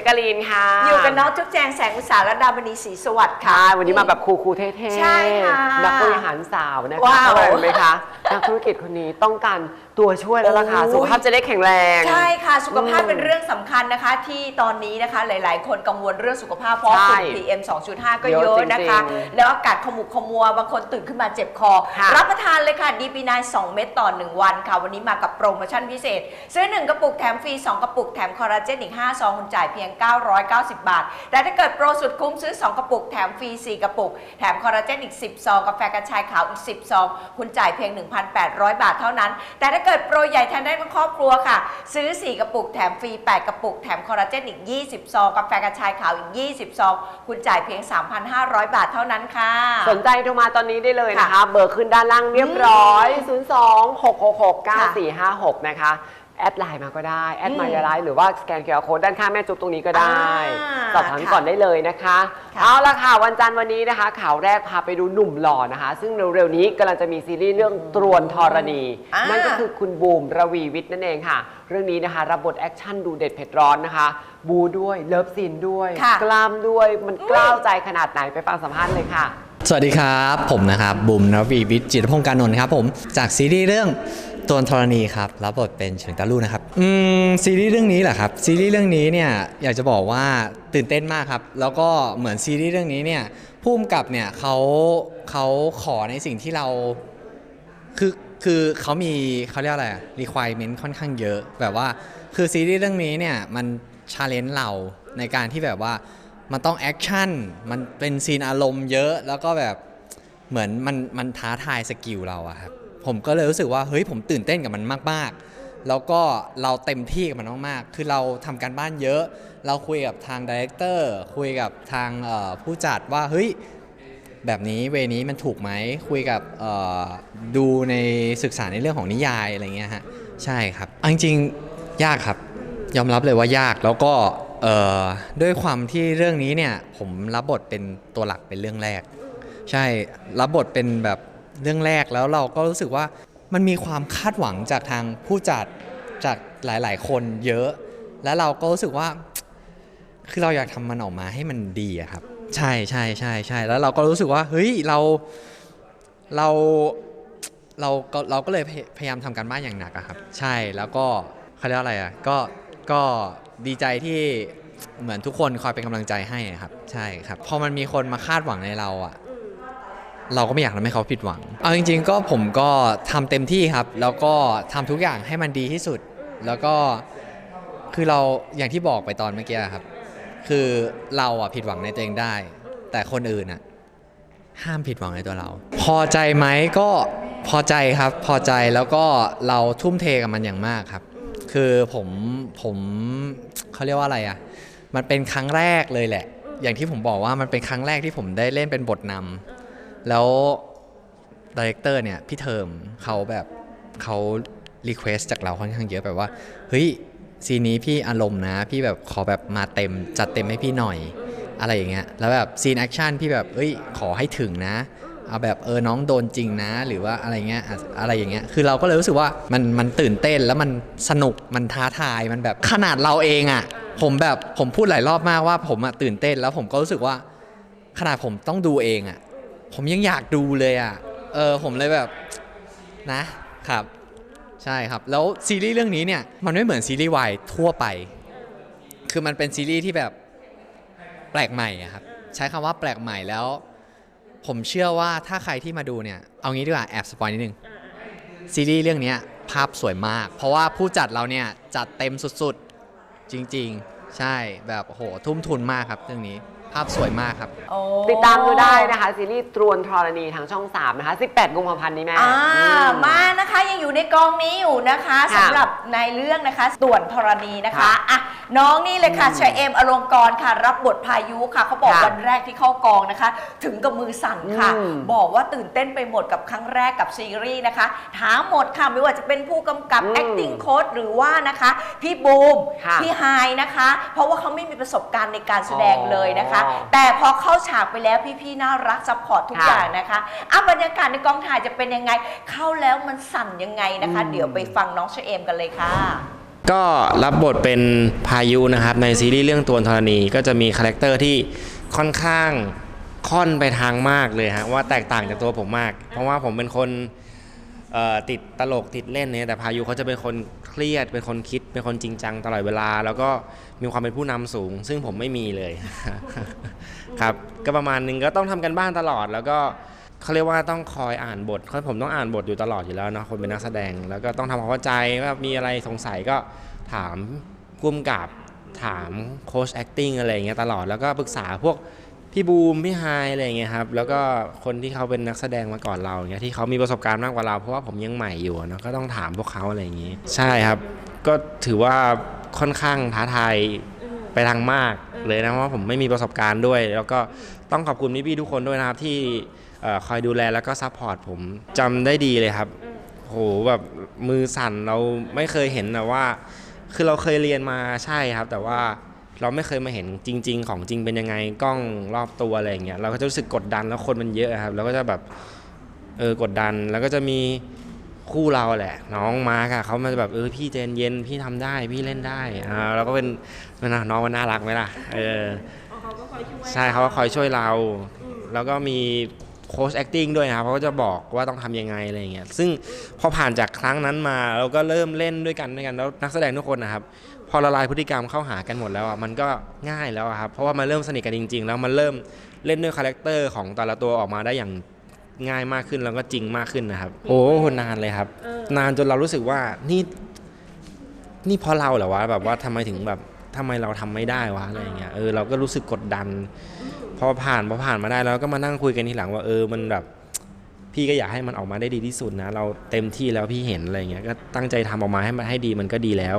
จ๊กกะลีนค่ะอยู่กับน้องจุ๊บแจงแสงอุตสาหและดาวมณีศรีสวัสดิ์ค่ะ ค่ะวันนี้มาแบบคูลๆเท่ๆใช่ค่ะนักบริหารสาวนะคะว้าว อะไรรู้ไหมคะนักธุรกิจคนนี้ต้องการตัวช่วยแล้วล่ะค่ะโอ้ย สุขภาพจะได้แข็งแรง ใช่ค่ะ สุขภาพอืมเป็นเรื่องสำคัญนะคะ ที่ตอนนี้นะคะหลาย ๆ คนกังวลเรื่องสุขภาพเพราะใช่ฝุ่น PM 2.5 ก็เยเยอะอะนะคะจริงๆแล้วอากาศขมุกขมัวบางคนตื่นขึ้นมาเจ็บคอ ค่ะรับประทานเลยค่ะดีปีนาย2เม็ดต่อ 1 วันค่ะ วันนี้มากับโปรโมชั่นพิเศษ ซื้อ 1 กระปุกแถมฟรี 2 กระปุกแถมคอลลาเจนอีก 5 ซองคุณจ่ายเพียง990 บาท แต่ถ้าเกิดโปรสุดคุ้มซื้อ 2 กระปุก แถมฟรี 4 กระปุก แถมคอลลาเจนอีก 10 ซอง กาแฟกระชายขาวอีก 10 ซอง คุณจ่ายเพียง 1,800 บาทเท่านั้น แต่ถ้าเกิดโปรใหญ่ทานได้ทั้งครอบครัวค่ะ ซื้อ 4 กระปุก แถมฟรี 8 กระปุก แถมคอลลาเจนอีก 20 ซอง กาแฟกระชายขาวอีก 20 ซอง คุณจ่ายเพียง 3,500 บาทเท่านั้นค่ะ สนใจโทรมาตอนนี้ได้เลยนะคะค่ะเบอร์ขึ้นด้านล่างเรียบร้อย 0 2 6 6 6 9 4 5 6 นะคะ แอดไลน์มาก็ได้ แอดมายาไลน์หรือว่าสแกนเคอร์โค้ดด้านข้างแม่จุ๊บตรงนี้ก็ได้อ่าสอบถามค่ะก่อนได้เลยนะคะ ค่ะเอาละค่ะวันจันทร์วันนี้นะคะ ข่าวแรกพาไปดูหนุ่มหล่อนะคะ ซึ่งเร็วๆนี้กำลังจะมีซีรีส์เรื่องตรวนธรณี อ่านั่ นั่นก็คือคุณบูมระวีวิทย์นั่นเองค่ะ เรื่องนี้นะคะรับบทแอคชั่นดูเด็ดเผ็ดร้อนนะคะ บูด้วยเลิฟซีนด้วย ค่ะกล้ามด้วยมันกล้าวใจขนาดไหนไปฟังสัมภาษณ์เลยค่ะ สวัสดีครับ ผมนะครับบุ๋มนวีวิทย์จิตรพงศ์การนนท์ครับผมจากซีรีส์เรื่อง ตัวธรณีครับรับบทเป็นเฉิงตาลู่นะครับอืมซีรีส์เรื่องนี้แหละครับซีรีส์เรื่องนี้เนี่ยอยากจะบอกว่าตื่นเต้นมากครับ แล้วก็เหมือนซีรีส์เรื่องนี้เนี่ยผู้กำกับเนี่ยเขาเขาขอในสิ่งที่เราคือคือเขามีเขาเรียกอะไรอะ requirement ค่อนข้างเยอะ แบบว่าคือซีรีส์เรื่องนี้เนี่ยมันชาเลนจ์เราในการที่แบบว่ามันต้องแอคชั่นมันเป็นซีนอารมณ์เยอะแล้วก็แบบเหมือนมันมันท้าทายสกิลเราอะครับ ผมก็เลยรู้สึกว่าเฮ้ยผมตื่นเต้นกับมันมาก ๆ แล้วก็เราเต็มที่กับมันมากๆ คือเราทำการบ้านเยอะ เราคุยกับทางดีเรคเตอร์คุยกับทางผู้จัดว่าเฮ้ยแบบนี้เวนี้มันถูกไหมคุยกับดูในศึกษาในเรื่องของนิยายอะไรเงี้ยฮะใช่ครับจริงๆยากครับ ยอมรับเลยว่ายากแล้วก็ด้วยความที่เรื่องนี้เนี่ยผมรับบทเป็นตัวหลักเป็นเรื่องแรก ใช่รับบทเป็นแบบ เรื่องแรกแล้วเราก็รู้สึกว่ามันมีความคาดหวังจากทางผู้จัดจากหลาย ๆ คนเยอะ แล้วเราก็รู้สึกว่า คือเราอยากทำมันออกมาให้มันดีอะครับ ใช่ใช่ใช่ใช่แล้วเราก็รู้สึกว่าเฮ้ยเราเราเราก็เราก็เลยพยายามทำการบ้านอย่างหนักอะครับ ใช่แล้วก็เขาเรียกว่าอะไรอะก็ก็ดีใจที่เหมือนทุกคนคอยเป็นกำลังใจให้ครับ ใช่ครับพอมันมีคนมาคาดหวังในเราอะ เราก็ไม่อยากทำให้เขาผิดหวัง เอาจริง ๆ ก็ผมก็ทำเต็มที่ครับ แล้วก็ทำทุกอย่างให้มันดีที่สุด แล้วก็คือเราอย่างที่บอกไปตอนเมื่อกี้ครับ คือเราอะผิดหวังในตัวเองได้ แต่คนอื่นอะห้ามผิดหวังในตัวเรา พอใจไหมก็พอใจครับ พอใจแล้วก็เราทุ่มเทกับมันอย่างมากครับ คือผมผมเขาเรียกว่าอะไรอะมันเป็นครั้งแรกเลยแหละ อย่างที่ผมบอกว่ามันเป็นครั้งแรกที่ผมได้เล่นเป็นบทนำ แล้วดีเรคเตอร์เนี่ยพี่เทอมเขาแบบเขารีเควสจากเราค่อนข้างเยอะแบบว่า เฮ้ยซีนนี้พี่อารมณ์นะ พี่แบบขอแบบมาเต็มจัดเต็มให้พี่หน่อย อะไรอย่างเงี้ยแล้วแบบซีนแอคชั่นพี่แบบเอ้ยขอให้ถึงนะเอาแบบเออน้องโดนจริงนะ หรือว่าอะไรเงี้ยอะอะไรอย่างเงี้ยคือเราก็เลยรู้สึกว่ามันมันตื่นเต้นแล้วมันสนุกมันท้าทายมันแบบขนาดเราเองอะ่ะผมแบบผมพูดหลายรอบมากว่าผมอะตื่นเต้นแล้วผมก็รู้สึกว่าขนาดผมต้องดูเองอะ่ะ ผมยังอยากดูเลยอะ เออผมเลยแบบนะครับ ใช่ครับ แล้วซีรีส์เรื่องนี้เนี่ยมันไม่เหมือนซีรีส์วายทั่วไป คือมันเป็นซีรีส์ที่แบบแปลกใหม่ครับ ใช้คำว่าแปลกใหม่แล้ว ผมเชื่อว่าถ้าใครที่มาดูเนี่ยเอางี้ดีกว่าแอบสปอยนิดนึงซีรีส์เรื่องนี้ภาพสวยมาก เพราะว่าผู้จัดเราเนี่ยจัดเต็มสุดๆ จริงๆ ใช่แบบโหทุ่มทุนมากครับเรื่องนี้ ภาพสวยมากครับ โอ้ ติดตามดูได้นะคะ ซีรีส์ตรวนธรณีทางช่อง 3 นะคะ 18 กุมภาพันธ์นี้แม่อ่าอืม มานะคะยังอยู่ในกองนี้อยู่นะคะค่ะสำหรับในเรื่องนะคะส่วนธรณีนะคะค่ะ อะ น้องนี่เลยค่ะเชอเอมอลงกรณ์ค่ะ รับบทพายุค่ะเขาบอกค่ะวันแรกที่เข้ากองนะคะ ถึงกับมือสั่นค่ะ อืมบอกว่าตื่นเต้นไปหมดกับครั้งแรกกับซีรีส์นะคะถามหมดค่ะไม่ว่าจะเป็นผู้กำกับ อืม acting coach หรือว่านะคะ พี่บูมค่ะพี่ไฮายนะคะ เพราะว่าเขาไม่มีประสบการณ์ในการแสดงเลยนะคะ อ๋อ แต่พอเข้าฉากไปแล้วพี่ๆน่ารักซัพพอร์ตทุกค่ะอย่างนะคะอะบรรยากาศในกองถ่ายจะเป็นยังไง เข้าแล้วมันสั่นยังไงนะคะ อืม เดี๋ยวไปฟังน้องเชอเอมกันเลยค่ะ ก็รับบทเป็นพายุนะครับในซีรีส์เรื่องตัวธรณีก็จะมีคาแรคเตอร์ที่ค่อนข้างค่อนไปทางมากเลยฮะว่าแตกต่างจากตัวผมมาก เพราะว่าผมเป็นคนติดตลกติดเล่นเนี่ยแต่พายุเขาจะเป็นคนเครียดเป็นคนคิดเป็นคนจริงจังตลอดเวลา แล้วก็มีความเป็นผู้นำสูง ซึ่งผมไม่มีเลยครับ ก็ประมาณนึงก็ต้องทำกันบ้านตลอดแล้วก็ เขาเรียกว่าต้องคอยอ่านบทเพราะผมต้องอ่านบทอยู่ตลอดอยู่แล้วเนาะคนเป็นนักแสดง แล้วก็ต้องทำความเข้าใจว่ามีอะไรสงสัยก็ถามกุ้มกับถามโค้ช acting อะไรอย่างเงี้ยตลอดแล้วก็ปรึกษาพวกพี่บูมพี่ไฮอะไรอย่างเงี้ยครับแล้วก็คนที่เขาเป็นนักแสดงมาก่อนเราอย่างเงี้ยที่เขามีประสบการณ์มากกว่าเราเพราะว่าผมยังใหม่อยู่เนาะก็ต้องถามพวกเขาอะไรอย่างงี้ ใช่ครับ ก็ถือว่าค่อนข้างท้าทายไปทางมาก เลยนะเพราะว่าผมไม่มีประสบการณ์ด้วย แล้วก็ต้องขอบคุณพี่ๆทุกคนด้วยนะครับที่คอยดูแลแล้วก็ซัพพอร์ตผมจำได้ดีเลยครับโหแบบมือสั่นเราไม่เคยเห็นนะว่า คือเราเคยเรียนมาใช่ครับ แต่ว่าเราไม่เคยมาเห็นจริง ๆ ของจริงเป็นยังไงกล้องรอบตัวอะไรอย่างเงี้ยเราก็จะรู้สึกกดดันแล้วคนมันเยอะครับเราก็จะแบบเออกดดันแล้วก็จะมี คู่เราแหละ น้องมาร์กอะเขามาแบบเออพี่เจนเย็นพี่ทำได้พี่เล่นได้อ่าเราก็เป็นนะน้องมันน่ารักไหมล่ะเออใช่เขาก็คอยช่วยเรา แล้วก็มีโค้ช acting ด้วยนะครับเขาก็จะบอกว่าต้องทำยังไงอะไรอย่างเงี้ยซึ่งพอผ่านจากครั้งนั้นมาเราก็เริ่มเล่นด้วยกันด้วยกันแล้วนักแสดงทุกคนนะครับ พอละลายพฤติกรรมเข้าหากันหมดแล้วอะมันก็ง่ายแล้วอะครับเพราะว่ามันเริ่มสนิทกันจริง ๆ แล้วมันเริ่มเล่นด้วยคาแรคเตอร์ของแต่ละตัวออกมาได้อย่าง ง่ายมากขึ้นแล้วก็จริงมากขึ้นนะครับ โอ้นานเลยครับ นานจนเรารู้สึกว่านี่นี่เพราะเราเหรอวะแบบว่าทำไมถึงแบบทำไมเราทำไม่ได้วะอะไรอย่างเงี้ยเออเราก็รู้สึกกดดันพอผ่านพอผ่านมาได้แล้วก็มานั่งคุยกันทีหลังว่าเออมันแบบพี่ก็อยากให้มันออกมาได้ดีที่สุดนะ เราเต็มที่แล้วพี่เห็นอะไรเงี้ยก็ตั้งใจทำออกมาให้มันให้ดีมันก็ดีแล้ว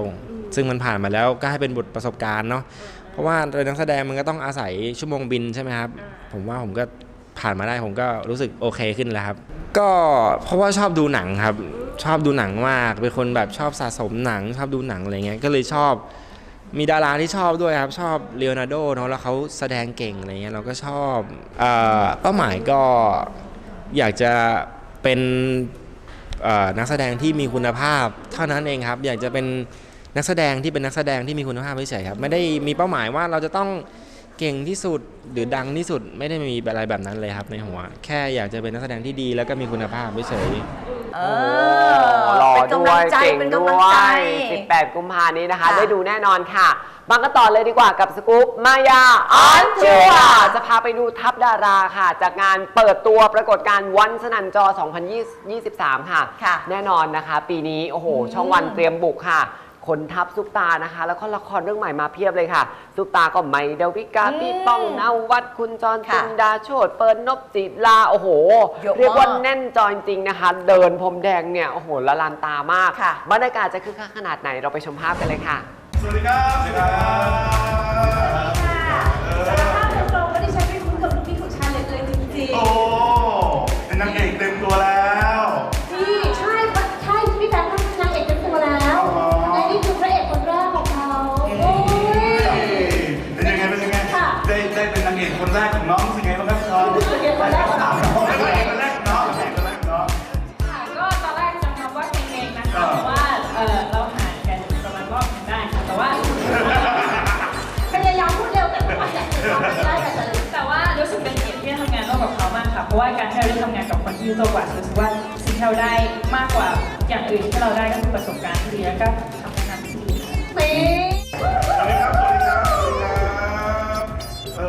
ซึ่งมันผ่านมาแล้วก็ให้เป็นบทประสบการณ์เนาะเพราะว่าเป็นนักแสดงมันก็ต้องอาศัยชั่วโมงบินใช่ไหมครับ ผมว่าผมก็ ผ่านมาได้ผมก็รู้สึกโอเคขึ้นแล้วครับ ก็เพราะว่าชอบดูหนังครับ ชอบดูหนังมากเป็นคนแบบชอบสะสมหนัง ชอบดูหนังอะไรเงี้ยก็เลยชอบมีดาราที่ชอบด้วยครับ ชอบเลโอนาร์โดเนาะแล้วเขาแสดงเก่งอะไรเงี้ยเราก็ชอบเอ่อเป้าหมายก็อยากจะเป็นอ่อนักแสดงที่มีคุณภาพเท่านั้นเองครับ อยากจะเป็นนักแสดงที่เป็นนักแสดงที่มีคุณภาพเฉยๆครับ ไม่ได้มีเป้าหมายว่าเราจะต้อง เก่งที่สุดหรือดังที่สุดไม่ได้มีอะไรแบบนั้นเลยครับในหัว แค่อยากจะเป็นนักแสดงที่ดีแล้วก็มีคุณภาพเฉยๆเอรอเป็นด้กำวลังยใจเก่งเป็นด้กำลังวใจ ย 18 กุมภานี้นะคะ ค่ะได้ดูแน่นอนค่ะมากันต่อเลยดีกว่ากับสกู๊ปมายาออนทัวร์จะพาไปดูทัพดาราค่ะ จากงานเปิดตัวปรากฏการณ์วันสนันจอ 2023 ค่ะ ค่ะแน่นอนนะคะ ปีนี้ โอ้โห ช่องวันเตรียมบุกค่ะ ขนทัพซุปตานะคะ แล้วก็ละครเรื่องใหม่มาเพียบเลยค่ะซุปตาก็ใหม่เดาวิกาอืมพี่ป้องนวัดคุณจรค่ะจินดาโชดเปิดนบจิลาโอ้โห เยอะมากเรียกว่าแน่นจอจริงๆนะคะ เดินพรมแดงเนี่ยโอ้โหละลานตามากค่ะ บรรยากาศจะคึกคักขนาดไหนเราไปชมภาพกันเลยค่ะ สวัสดีครับสวัสดีครับ กับคนที่อายุโตกว่ารู้สึกว่าสิ่งที่เราได้มากกว่าอย่างอื่นที่เราได้ก็คือประสบการณ์ที่ดีแล้วก็ทำงานที่ดีค่ะตีสวัสดีครับ สวัสดีครับ สวัสดีครับ เอ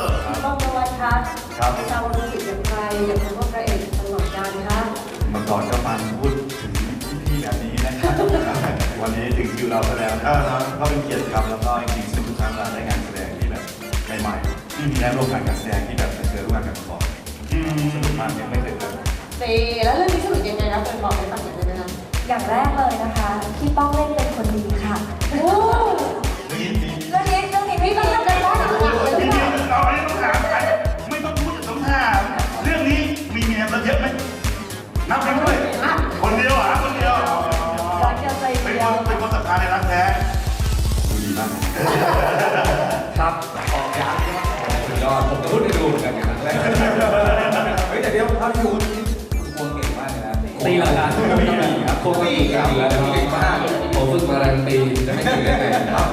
อ ต้องนวัดคะครับ ไม่ทราบว่ารู้สึกอย่างไรอย่างคำว่าพระเอกตลอดกาลคะเมื่อก่อนก็มาพูดถึงพี่ๆแบบนี้นะครับ วันนี้ถึงคิวเราซะแล้วนะครับก็เป็นเกียรติครับแล้วก็จริงๆทุกครั้งเราได้งานแสดงที่แบบใหม่ๆได้ร่วมงานการแสดงที่แบบไม่เคยร่วมงานกันมาก่อนสนุกมากยังไม่เคยเจอ ตีแล้วเรื่องนี้สนุกยังไงนะเป็นบอกให้ฟังหน่อยได้ไหมคะอย่างแรกเลยนะคะ พี่ป้องเล่นเป็นคนดีค่ะโอ้นี่นี่เรื่องนี้เรื่องนี้ไม่ไม่มีต้องได้ได้หนังหนังเลยหรือเปล่าเราไม่ต้องถามใครไม่ต้องพูดจะต้องถามเรื่องนี้มีเมียเราเยอะไหมนับกันด้วยคนเดียวเหรอะคนเดียวรักเดียวใจเป็นเดีคยวนเป็นคนศรัทธาในรักแท้ดูดีมากครับออกยากสุดยอดผมก็เพิ่งได้ดูเหมือนกันครั้งแรกเฮ้ยแต่เดี๋ยวภาพที่คุณ ควงเก่งมากเลยนะตีลังกาทุกปีครับโคตรเก่งครับแล้วเก่งมากผมฝึกมาแรงปีจะไม่ถึงได้ไงครับ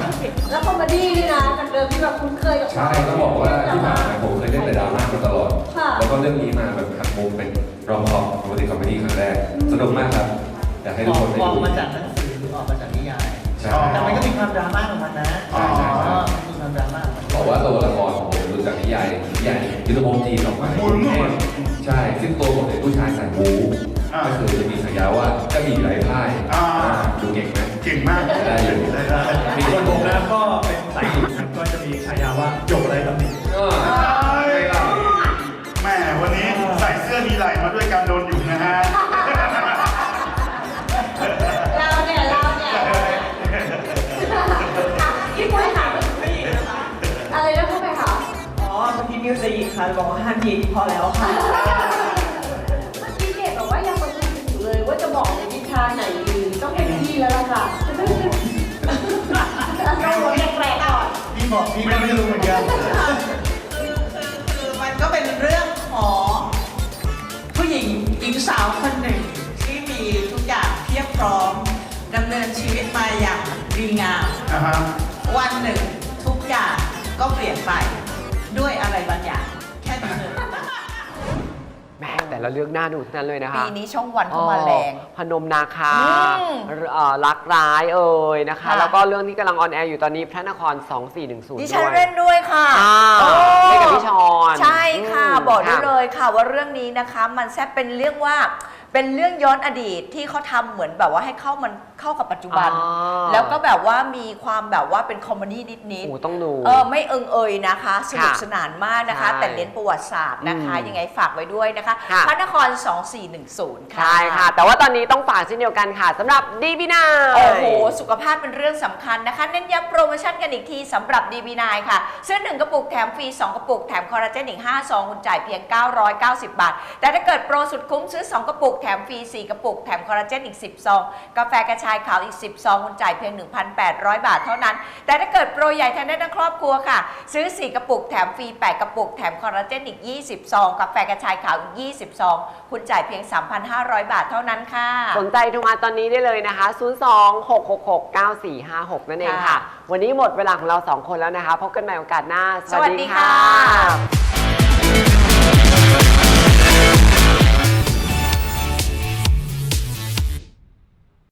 แล้วคอมเมดี้นี่นะจากเดิมที่แบบคุ้นเคยกับใช่ต้องบอกว่าที่ผ่านมาผมเคยเล่นแต่ดราม่ามาตลอดค่ะแล้วก็เรื่องนี้มาแบบหักมุมเป็นรอมคอมคอมเมดี้คอมเมดี้ครั้งแรกสนุกมากครับอยากให้ทุกคนได้ออกดูมาจากหนังสือหรือออกมาจากนิยายใช่แต่มันก็มีความดราม่าของมันนะใช่ใช่ใช่อ๋อมันมีความดราม่าของมันบอกว่าตัวละครของผมดูจากนิยายนิยายยุทธภพจีนออกมาในกรุงเทพใช่ซึ่งตัวผมเป็นผู้ชายสายบู๊อ่า ก็คือจะมีสัญญาว่าจะมีไร้พ่ายอ่า ดูเก่งไหม เก่งมากได้อยู่ ได้ได้มีคนผมนะก็เป็นสายหญิงครับก็จะมีฉายาว่าจบอะไรครับนี่ก็ไม่ล่ะแม่วันนี้ใส่เสื้อมีไหล่มาด้วยการโดนอยู่นะฮะ เราเนี่ยเราเนี่ยพี่ปุ้ยค่ะอะไรนะพูดไปค่ะ อ๋อเมื่อกี้มิวจะหยิกค่ะบอกว่าห้ามหยิกพอแล้วค่ะ แล้วล่ะค่ะเราหัวแปลกๆก่อน พี่บอกพี่ก็ไม่รู้เหมือนกันคือคือมันก็เป็นเรื่องของผู้หญิงหญิงสาวคนหนึ่งที่มีทุกอย่างเพียบพร้อมดำเนินชีวิตมาอย่างดีงามอ่าฮะ วันหนึ่งทุกอย่างก็เปลี่ยนไปด้วยอะไรบางอย่างแค่นั้นเลย แม่แต่ละเรื่องน่าดูทั้งนั้นเลยนะคะปีนี้ช่องวันเข้ามาแรง พนมนาคาอืมเอ่อรักร้ายเอ่ยนะคะ ค่ะ แล้วก็เรื่องที่กำลังออนแอร์อยู่ตอนนี้พระนคร 2410ดิฉันด้วยเล่นด้วยค่ะอ่าโอ้เล่นกับพี่ชอนใช่ค่ะ อืมบอกได้ค่ะ เลยค่ะว่าเรื่องนี้นะคะ มันแซ่บเป็นเรื่องว่า เป็นเรื่องย้อนอดีตที่เขาทำเหมือนแบบว่าให้เข้ามันเข้ากับปัจจุบัน อ๋อ แล้วก็แบบว่ามีความแบบว่าเป็นคอมเมดี้นิดโอ้ๆต้องดูเออไม่เอิงเอยนะคะสนุกค่ะสนานมากนะคะ ใช่แต่เน้นประวัติศาสตร์นะคะ อืมยังไงฝากไว้ด้วยนะคะค่ะ พระนคร 2410 ค่ะ ใช่ค่ะ แต่ว่าตอนนี้ต้องฝากเช่นเดียวกันค่ะสำหรับดีบีนาโอ้โห สุขภาพเป็นเรื่องสำคัญนะคะ เน้นย้ำโปรโมชั่นกันอีกทีสำหรับ DB9 ค่ะ ซื้อ 1 กระปุกแถมฟรี 2 กระปุก แถมคอลลาเจนอีก5ซองคุณจ่ายเพียง 990 บาท แต่ถ้าเกิดโปรสุดคุ้มซื้อ 2 กระปุก แถมฟรี 4 กระปุก แถมคอลลาเจนอีก 10 ซอง กาแฟกระชายขาวอีก 10 ซอง คุณจ่ายเพียง 1,800 บาทเท่านั้น แต่ถ้าเกิดโปรใหญ่แทนได้ทั้งครอบครัวค่ะ ซื้อ 4 กระปุก แถมฟรี 8 กระปุก แถมคอลลาเจนอีก 20 ซอง กาแฟกระชายขาวอีก 20 ซอง คุณจ่ายเพียง 3,500 บาทเท่านั้นค่ะ สนใจโทรมาตอนนี้ได้เลยนะคะ 026669456 นั่นเองค่ะ วันนี้หมดเวลาของเราสองคนแล้วนะคะ พบกันใหม่โอกาสหน้า สวัสดีค่ะ